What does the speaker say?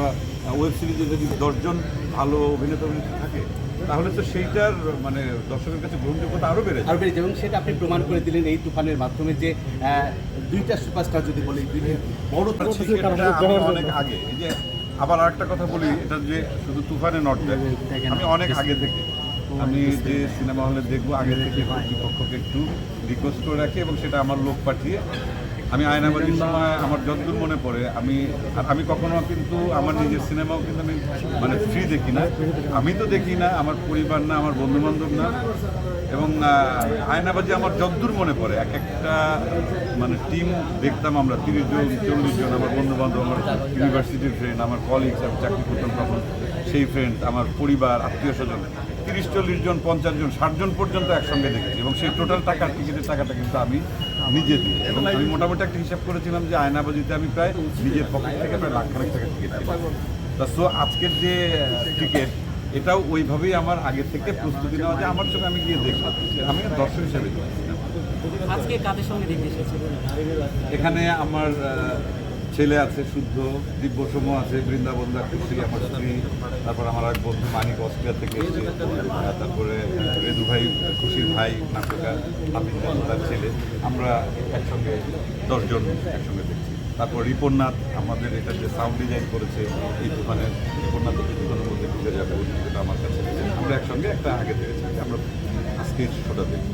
কিংবা ওয়েব সিরিজে যদি দশজন ভালো অভিনেতা অভিনেত্রী থাকে তাহলে তো সেইটার মানে দর্শকের কাছে গ্রহণযোগ্যতা আরও বেড়ে যায়। আর বেড়েছে এবং সেটা আপনি প্রমাণ করে দিলেন এই তুফানের মাধ্যমে যে দুইটা সুপারস্টার যদি বলি দুইটা বড় আচ্ছা, অনেক আগে এই যে আবার আরেকটা কথা বলি এটা যে শুধু তুফানে নট আমি অনেক আগে থেকে আমি যে সিনেমা হলে দেখব আগে থেকে কর্তৃপক্ষকে একটু রিকোয়েস্ট করে রাখি এবং সেটা আমার লোক পাঠিয়ে আমি আয়নাবাজির সময় আমার যতদূর মনে পড়ে, আমি আমি কখনো কিন্তু আমার নিজের সিনেমাও কিন্তু আমি মানে ফ্রি দেখি না। আমি তো দেখি না, আমার পরিবার না, আমার বন্ধু বান্ধব না। এবং আয়নাবাজি আমার যতদূর মনে পড়ে, এক একটা মানে টিম দেখতাম আমরা, তিরিশ জন, চল্লিশ জন, আমার বন্ধু বান্ধব আমার ইউনিভার্সিটির ফ্রেন্ড আমার কলিগস আমি চাকরি করতাম তখন, সেই ফ্রেন্ড আমার পরিবার, আত্মীয় স্বজন। তিরিশ চল্লিশ জন পঞ্চাশ জন ষাট জন পর্যন্ত একসঙ্গে দেখেছি এবং সেই টোটাল টাকা টিকিটের টাকাটা কিন্তু আমি নিজে দিই। এবং আমি মোটামুটি একটা হিসাব করেছিলাম যে আয়নাবাজিতে আমি প্রায় নিজের পকেট থেকে প্রায় লাখ খানেক টাকা টিকিট তা সো আজকের যে টিকিট এটাও ওইভাবেই আমার আগে থেকে প্রস্তুতি নেওয়া যে আমার চোখে আমি গিয়ে দেখলাম আমি দর্শক হিসেবে এখানে আমার ছেলে আছে শুদ্ধ দিব্যসম আছে বৃন্দাবন্দা খুশি আমার স্ত্রী তারপর আমার এক বন্ধু মানিক অস্ট্রিয়া থেকে আহ, তারপরে রেদু ভাই খুশির ভাই নাট্যকার হাফিজ তার ছেলে। আমরা একসঙ্গে দশজন একসঙ্গে দেখছি। তারপর রিপন্নাথ আমাদের এটা যে সাউন্ড ডিজাইন করেছে এই দোকানে রিপন্নাথ দোকানের মধ্যে ঢুকে যাবে আমার কাছে। আমরা একসঙ্গে একটা আগে থেকে আমরা আজকে শোটা দেখি